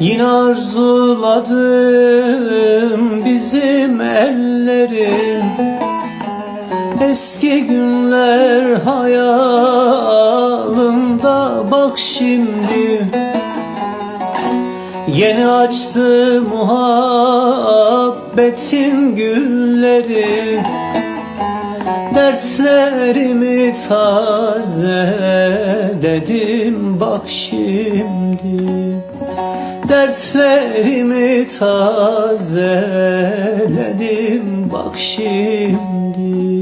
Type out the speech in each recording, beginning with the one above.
Yine arzuladım bizim ellerim. Eski günler hayalımda bak şimdi. Yeni açtı muhabbetin gülleri Dertlerimi tazeledim bak şimdi. Dertlerimi tazeledim bak şimdi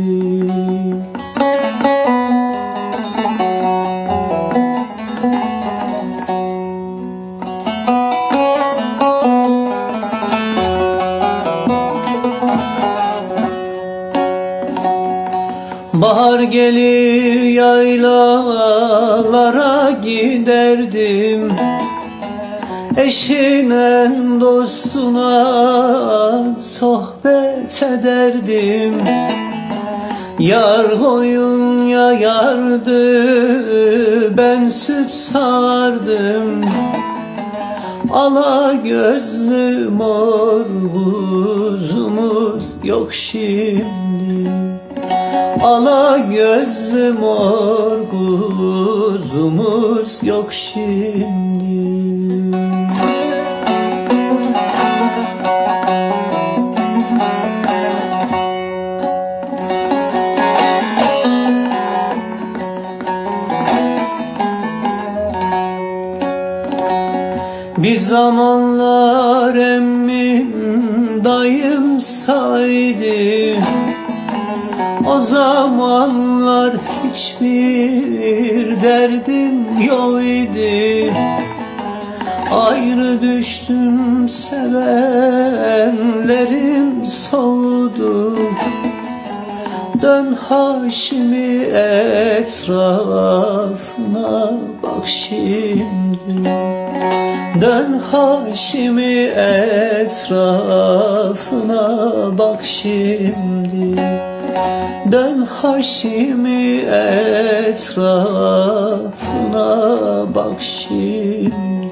Bahar gelir yaylalara giderdim. Eşine dostuna sohbet ederdim. Yar koyun yayardı ben süt sağardım Ala gözlü mor kuzumuz yok şimdi Ala gözlü mor kuzumuz yok şimdi. Bir zamanlar emmim dayım saydı zamanlar hiçbir derdim yok idi. Ayrı düştüm sevenlerim soğudu. Dön Haşimi etrafına bak şimdi. Dön Haşimi etrafına bak şimdi Dön Haşimi etrafına bak şimdi